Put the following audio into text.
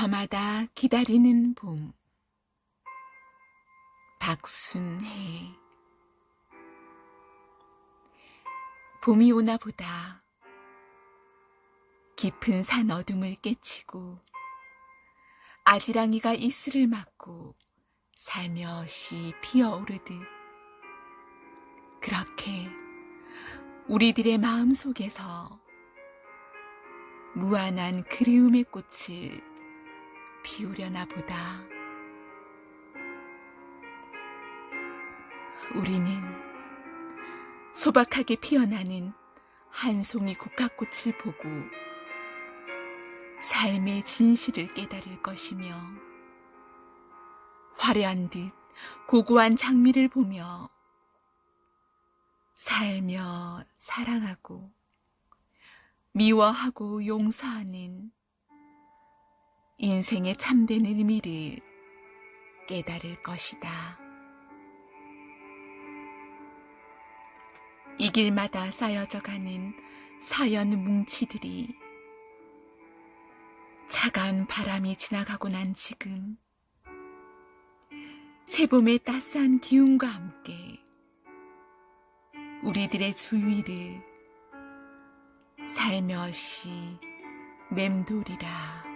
저마다 기다리는 봄. 박순해. 봄이 오나 보다. 깊은 산 어둠을 깨치고 아지랑이가 이슬을 맞고 살며시 피어오르듯 그렇게 우리들의 마음 속에서 무한한 그리움의 꽃을 피우려나 보다. 우리는 소박하게 피어나는 한 송이 국화꽃을 보고 삶의 진실을 깨달을 것이며 화려한 듯 고고한 장미를 보며 살며 사랑하고 미워하고 용서하는 인생의 참된 의미를 깨달을 것이다. 이 길마다 쌓여져 가는 사연 뭉치들이 차가운 바람이 지나가고 난 지금 새봄의 따스한 기운과 함께 우리들의 주위를 살며시 맴돌이라.